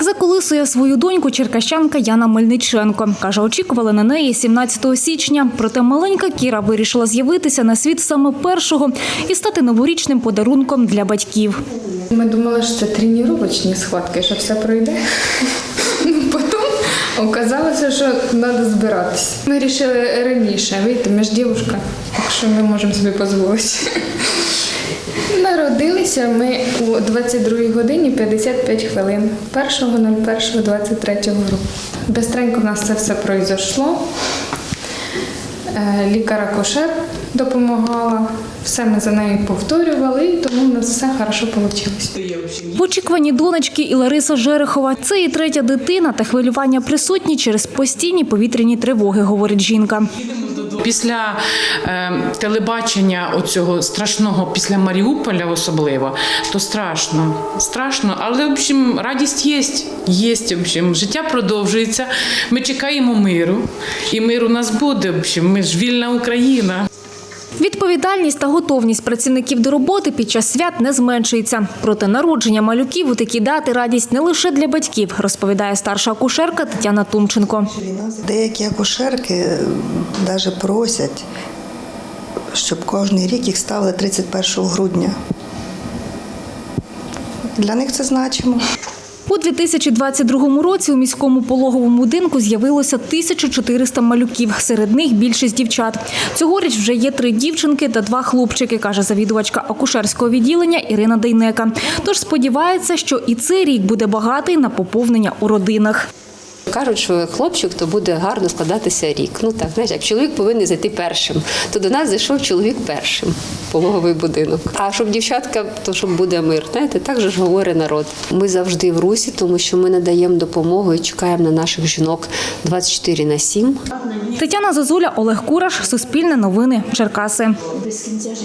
Заколисує свою доньку черкащанка Яна Мельниченко. Каже, очікували на неї 17 січня. Проте маленька Кіра вирішила з'явитися на світ саме першого і стати новорічним подарунком для батьків. Ми думали, що це тренувачні схватки, що все пройде. Оказалося, що треба збиратися. Ми вирішили раніше вийти, ми ж дівчинка, так що ми можемо собі дозволити. Народилися ми у 22 годині 55 хвилин 1.01.23 року. Бестренько в нас це все пройшло. Е, Лікар-акушер допомагала, все ми за нею повторювали, і тому у нас все хорошо вийшло. В очікуванні донечки і Лариса Жерехова. Це її третя дитина та хвилювання присутні через постійні повітряні тривоги, говорить жінка. Після е, телебачення оцього страшного, після Маріуполя особливо, то страшно. Страшно, але в общем, радість є. Є, в общем, життя продовжується. Ми чекаємо миру, і мир у нас буде. В общем, ми ж вільна Україна. Відповідальність та готовність працівників до роботи під час свят не зменшується. Проте народження малюків у такі дати радість не лише для батьків, розповідає старша акушерка Тетяна Тумченко. Деякі акушерки навіть просять, щоб кожен рік їх ставили 31 грудня. Для них це значимо. У 2022 році у міському пологовому будинку з'явилося 1400 малюків. Серед них більшість дівчат. Цьогоріч вже є три дівчинки та два хлопчики, каже завідувачка акушерського відділення Ірина Дейнека. Тож сподівається, що і цей рік буде багатий на поповнення у родинах. Кажуть, що хлопчик то буде гарно складатися рік. Ну так, знаєш, як чоловік повинен зайти першим, то до нас зайшов чоловік першим пологовий будинок. А щоб дівчатка, то щоб буде мир. Знаєте, так же ж говорить народ. Ми завжди в русі, тому що ми надаємо допомогу і чекаємо на наших жінок 24 на 7. Тетяна Зозуля, Олег Кураш, Суспільне новини, Черкаси.